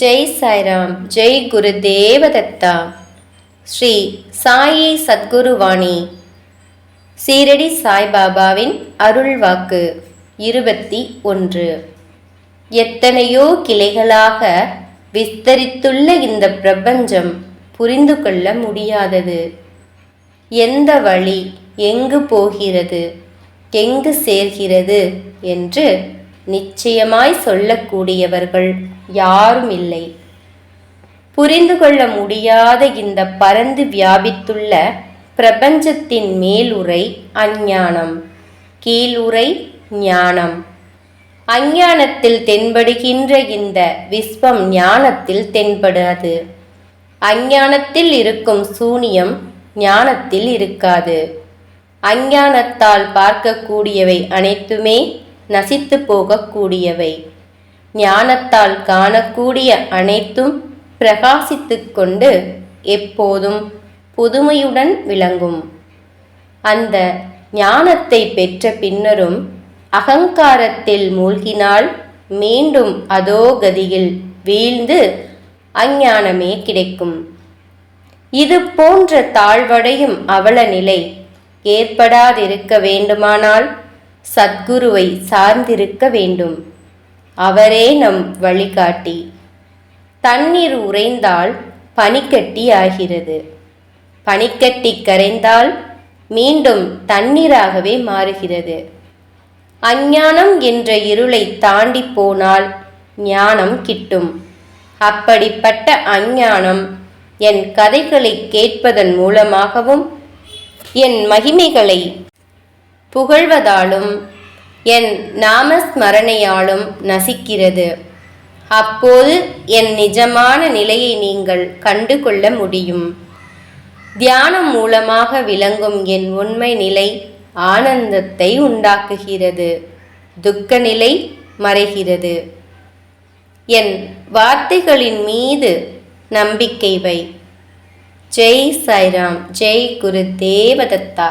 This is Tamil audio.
ஜெய் சாய்ராம் ஜெய் குரு தேவதத்தா. ஸ்ரீ சாயி சத்குருவாணி. சீரடி சாய்பாபாவின் அருள் வாக்கு இருபத்தி ஒன்று. எத்தனையோ கிளைகளாக விஸ்தரித்துள்ள இந்த பிரபஞ்சம் புரிந்து கொள்ள முடியாதது. எந்த வழி எங்கு போகிறது எங்கு சேர்கிறது என்று நிச்சயமாய் சொல்லக்கூடியவர்கள் யாரும் இல்லை. புரிந்து கொள்ள முடியாத இந்த பரந்து வியாபித்துள்ள பிரபஞ்சத்தின் மேலுரை அஞ்ஞானம் கீழுரை ஞானம். அஞ்ஞானத்தில் தென்படுகின்ற இந்த விஸ்வம் ஞானத்தில் தென்படாது. அஞ்ஞானத்தில் இருக்கும் சூனியம் ஞானத்தில் இருக்காது. அஞ்ஞானத்தால் பார்க்கக்கூடியவை அனைத்துமே நசித்து போகக்கூடியவை ஞானத்தால் காணக்கூடிய அனைத்தும் பிரகாசித்து கொண்டு எப்போதும் புதுமையுடன் விளங்கும். அந்த ஞானத்தை பெற்ற பின்னரும் அகங்காரத்தில் மூழ்கினால் மீண்டும் அதோ கதியில் வீழ்ந்து அஞ்ஞானமே கிடைக்கும். இது போன்ற தாழ்வடையும் அவல நிலை ஏற்படாதிருக்க வேண்டுமானால் சத்குருவை சார்ந்திருக்க வேண்டும். அவரே நம் வழிகாட்டி. தண்ணீர் உறைந்தால் பனிக்கட்டி ஆகிறது. பனிக்கட்டி கரைந்தால் மீண்டும் தண்ணீராகவே மாறுகிறது. அஞ்ஞானம் என்ற இருளை தாண்டி போனால் ஞானம் கிட்டும். அப்படிப்பட்ட அஞ்ஞானம் என் கதைகளை கேட்பதன் மூலமாகவும் என் மகிமைகளை புகழ்வதாலும் என் நாமஸ்மரணையாலும் நசிக்கிறது. அப்போது என் நிஜமான நிலையை நீங்கள் கண்டு கொள்ள முடியும். தியானம் மூலமாக விளங்கும் என் உண்மை நிலை ஆனந்தத்தை உண்டாக்குகிறது. துக்க நிலை மறைகிறது. என் வார்த்தைகளின் மீது நம்பிக்கை வை. ஜெய் சாய்ராம் ஜெய் குரு தேவதத்தா.